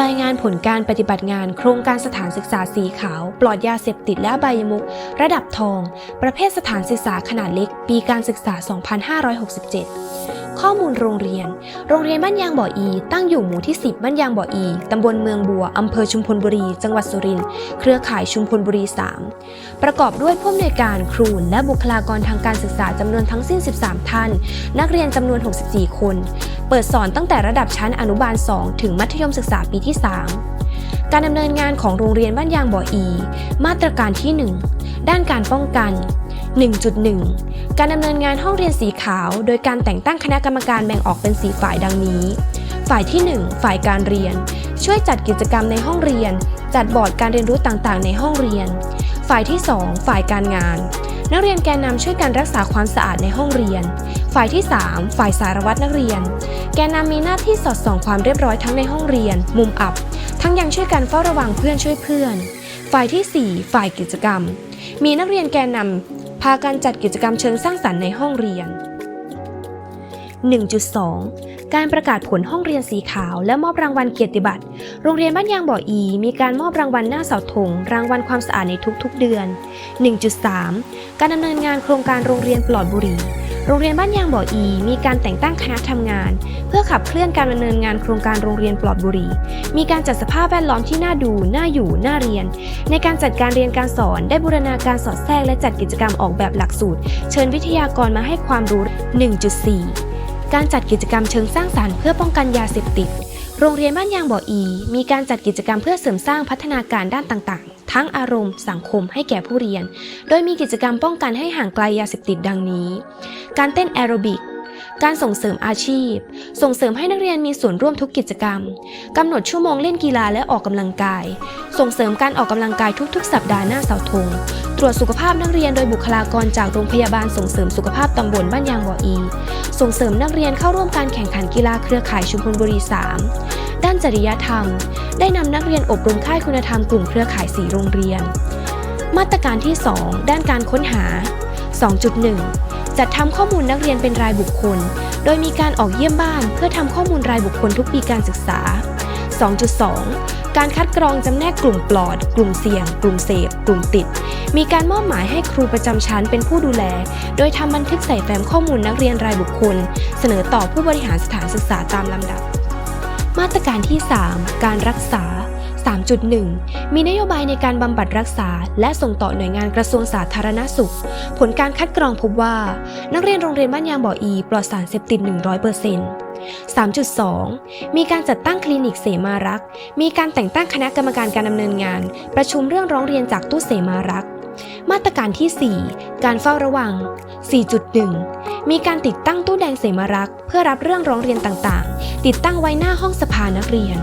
รายงานผลการปฏิบัติงานโครงการสถานศึกษาสีขาว ปลอดยาเสพติดและใบยมุก ระดับทอง ประเภทสถานศึกษาขนาดเล็ก ปีการศึกษา 2567 ข้อมูลโรงเรียน โรงเรียนบ้านยางบ่ออี ตั้งอยู่หมู่ที่ 10 บ้านยางบ่ออี ตำบลเมืองบัว อำเภอชุมพลบุรี จังหวัดสุรินทร์ เครือข่ายชุมพลบุรี 3 ประกอบด้วยผู้อำนวยการครูและบุคลากรทางการศึกษาจำนวนทั้งสิ้น 13 ท่าน นักเรียนจำนวน 64 คน เปิดสอนตั้งแต่ระดับชั้นอนุบาล 2 ถึงมัธยมศึกษาปีที่ 3 การดำเนินงานของโรงเรียนบ้านยางบ่ออี มาตรการที่ 1 ด้านการป้องกัน 1.1 การดำเนินงานห้องเรียนสีขาว โดยการแต่งตั้งคณะกรรมการแบ่งออกเป็นสีฝ่ายดังนี้ ฝ่ายที่ 1 ฝ่ายการเรียน ช่วยจัดกิจกรรมในห้องเรียน จัดบอร์ดการเรียนรู้ต่างๆ ในห้องเรียน ฝ่ายที่ 2 ฝ่ายการงาน นักเรียนแกนนำช่วยกันรักษาความสะอาดในห้องเรียน ฝ่ายที่ 3 ฝ่ายสารวัตรนักเรียน แกนนำมีหน้าที่สอดส่องความเรียบร้อยทั้งในห้องเรียน มุมอับ ทั้งยังช่วยกันเฝ้าระวังเพื่อนช่วยเพื่อน ฝ่ายที่ 4 ฝ่ายกิจกรรม มีนักเรียนแกนนำ พากันจัดกิจกรรมเชิงสร้างสรรค์ในห้องเรียน 1.2 การประกาศผลห้องเรียนสีขาว และมอบรางวัลเกียรติบัตร โรงเรียนบ้านยางบ่ออี มีการมอบรางวัลหน้าเสาธงรางวัลความสะอาดในทุกๆเดือน 1.3 การดำเนินงานโครงการโรงเรียนปลอดบุหรี่ โรงเรียนบ้านยางบ่ออี มีการแต่งตั้งคณะทำงาน เพื่อขับเคลื่อนการดำเนินงานโครงการโรงเรียนปลอดบุหรี่มีการจัดสภาพแวดล้อมที่น่าดู น่าอยู่ น่าเรียน ในการจัดการเรียนการสอน ได้บูรณาการสอดแทรกและจัดกิจกรรมออกแบบหลักสูตร เชิญวิทยากรมาให้ความรู้ 1.4 การจัดกิจกรรมเชิงสร้างสารรค์เพื่อป้องกันยาเสพติด โรงเรียนบ้านยางบ่ออี มีการจัดกิจกรรมเพื่อเสริมสร้างพัฒนาการด้านต่างๆ ทั้งอารมณ์ สังคมให้แก่ผู้เรียน โดยมีกิจกรรมป้องกันให้ห่างไกลยาเสพติดดังนี้ การเต้นแอโรบิก การส่งเสริมอาชีพ ส่งเสริมให้นักเรียนมีส่วนร่วมทุกกิจกรรมกำหนดชั่วโมงเล่นกีฬาและออกกำลังกาย ส่งเสริมการออกกำลังกายทุกๆ สัปดาห์หน้าเสาธงตรวจสุขภาพนักเรียนโดยบุคลากรจากโรงพยาบาลส่งเสริมสุขภาพตำบลบ้านยางบ่ออี ส่งเสริมนักเรียนเข้าร่วมการแข่งขันกีฬาเครือข่ายชุมพลบุรี 3 ด้านจริยธรรม ได้นำนักเรียนอบรมค่ายคุณธรรมกลุ่มเครือข่ายสีโรงเรียน มาตรการที่ 2 ด้านการค้นหา 2.1 จัดทำข้อมูลนักเรียนเป็นรายบุคคล โดยมีการออกเยี่ยมบ้าน เพื่อทำข้อมูลรายบุคคลทุกปีการศึกษา 2.2 การคัดกรองจำแนกกลุ่มปลอด กลุ่มเสี่ยง กลุ่มเสพ กลุ่มติด มีการมอบหมายให้ครูประจำชั้นเป็นผู้ดูแล โดยทำบันทึกใส่แฟ้มข้อมูลนักเรียนรายบุคคล เสนอต่อผู้บริหารสถานศึกษาตามลำดับ มาตรการที่ 3 การรักษา 3.1 มีนโยบายในการบำบัดรักษา และส่งต่อหน่วยงานกระทรวงสาธารณสุข ผลการคัดกรองพบว่า นักเรียนโรงเรียนบ้านยางบ่ออี ปลอดสารเสพติด 100% 3.2 มีการจัดตั้งคลินิกเสมารัก มีการแต่งตั้งคณะกรรมการการดำเนินงาน ประชุมเรื่องร้องเรียนจากตู้เสมารัก มาตรการที่ 4 การเฝ้าระวัง 4.1 มีการติดตั้งตู้แดงเสมารัก เพื่อรับเรื่องร้องเรียนต่างๆ ติดตั้งไว้หน้าห้องสภานักเรียน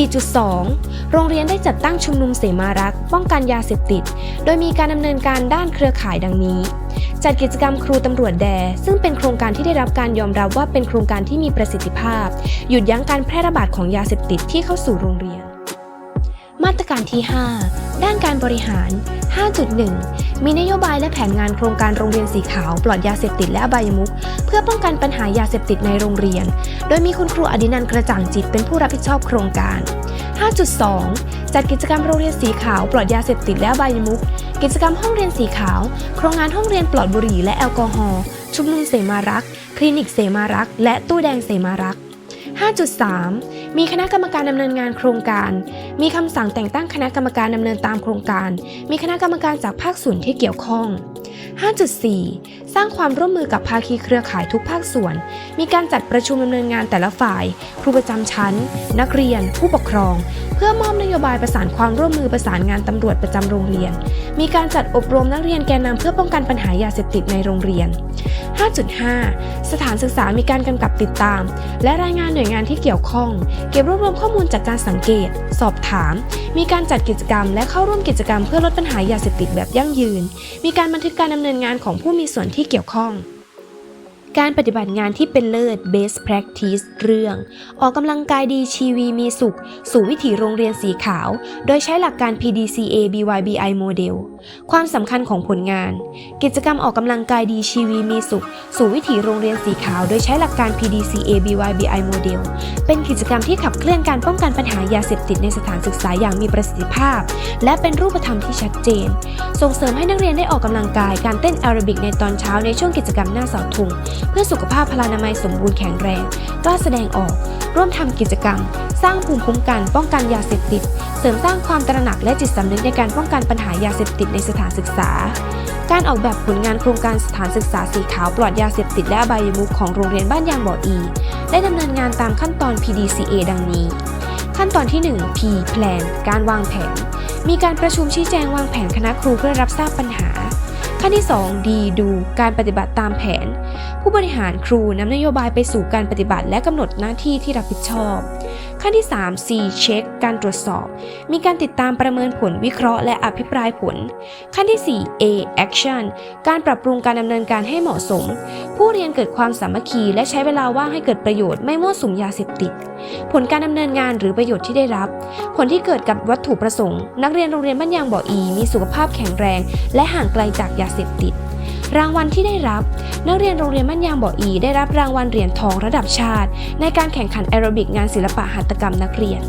4.2 โรงเรียนได้จัดตั้งชุมนุมเสมารักป้องกันยาเสพติด โดยมีการดำเนินการด้านเครือข่ายดังนี้ จัดกิจกรรมครูตำรวจแด ซึ่งเป็นโครงการที่ได้รับการยอมรับว่าเป็นโครงการที่มีประสิทธิภาพ หยุดยั้งการแพร่ระบาดของยาเสพติดที่เข้าสู่โรงเรียน มาตรการที่ 5 ด้านการบริหาร 5.1 มีนโยบายและแผนงานโครงการโรงเรียนสีขาว ปลอดยาเสพติดและอบายมุขเพื่อป้องกันปัญหายาเสพติดในโรงเรียน โดยมีคุณครูอดินันกระจ่างจิตเป็นผู้รับผิดชอบโครงการ 5.2 จัดกิจกรรมโรงเรียนสีขาวปลอดยาเสพติดและอบายมุขกิจกรรมห้องเรียนสีขาว โครงงานห้องเรียนปลอดบุหรี่และแอลกอฮอล์ ชุมนุมเสมารัก คลินิกเสมารัก และตู้แดงเสมารัก 5.3 มีคณะกรรมการดำเนินงานโครงการ มีคำสั่งแต่งตั้งคณะกรรมการดำเนินตามโครงการ มีคณะกรรมการจากภาคส่วนที่เกี่ยวข้อง 5.4 สร้างความร่วมมือกับภาคีเครือข่ายทุกภาคส่วน มีการจัดประชุมดำเนินงานแต่ละฝ่าย ครูประจำชั้น นักเรียน ผู้ปกครอง พื่อมอบนโยบายประสานความร่วมมือประสานงานตำรวจประจำโรงเรียน มีการจัดอบรมนักเรียนแกนนำเพื่อป้องกันปัญหายาเสพติดในโรงเรียน 5.5 สถานศึกษามีการกำกับติดตาม และรายงานหน่วยงานที่เกี่ยวข้อง เก็บรวบรวมข้อมูลจากการสังเกต สอบถาม มีการจัดกิจกรรม และเข้าร่วมกิจกรรมเพื่อลดปัญหายาเสพติดแบบยั่งยืน มีการบันทึกการดำเนินงานของผู้มีส่วนที่เกี่ยวข้อง การปฏิบัติงานที่เป็นเลิศ Best Practice เรื่อง ออกกำลังกายดีชีวีมีสุข สู่วิถีโรงเรียนสีขาว โดยใช้หลักการ PDCA BYBI Model ความสำคัญของผลงาน กิจกรรมออกกำลังกายดีชีวีมีสุข สู่วิถีโรงเรียนสีขาว โดยใช้หลักการ PDCA BYBI Model เป็นกิจกรรมที่ขับเคลื่อนการป้องกันปัญหายาเสพติดในสถานศึกษาอย่างมีประสิทธิภาพ และเป็นรูปธรรมที่ชัดเจน ส่งเสริมให้นักเรียนได้ออกกำลังกายการเต้นแอโรบิกในตอนเช้าในช่วงกิจกรรมหน้าเสาธงเพื่อสุขภาพพลานามัยสมบูรณ์แข็งแรง กล้าแสดงออก ร่วมทำกิจกรรม สร้างภูมิคุ้มกัน ป้องกันยาเสพติด เสริมสร้างความตระหนักและจิตสำนึกในการป้องกันปัญหายาเสพติดในสถานศึกษา การออกแบบผลงานโครงการสถานศึกษาสีขาวปลอดยาเสพติดและอบายมุขของโรงเรียนบ้านยางบ่ออีได้ดำเนินงานตามขั้นตอน PDCA ดังนี้ ขั้นตอนที่ 1 P Plan การวางแผน มีการประชุมชี้แจงวางแผนคณะครูเพื่อรับทราบปัญหา ขั้นที่2 D ดูการปฏิบัติตามแผน ผู้บริหารครูนำนโยบายไปสู่การปฏิบัติและกำหนดหน้าที่ที่รับผิดชอบ ขั้นที่ 3 C Check การตรวจสอบ มีการติดตามประเมินผลวิเคราะห์และอภิปรายผล ขั้นที่ 4 A Action การปรับปรุงการดำเนินการให้เหมาะสม ผู้เรียนเกิดความสามัคคี และใช้เวลาว่างให้เกิดประโยชน์ไม่มั่วสุมยาเสพติด ผลการดำเนินงานหรือประโยชน์ที่ได้รับ ผลที่เกิดกับวัตถุประสงค์ นักเรียนโรงเรียนบ้านยางบ่ออี มีสุขภาพแข็งแรง และห่างไกลจากยาเสพติด รางวัลที่ได้รับ นักเรียนโรงเรียนบ้านยางบ่ออี ได้รับรางวัลเหรียญทองระดับชาติ ในการแข่งขันแอโรบิกงานศิลปะหัตถกรรมนักเรียน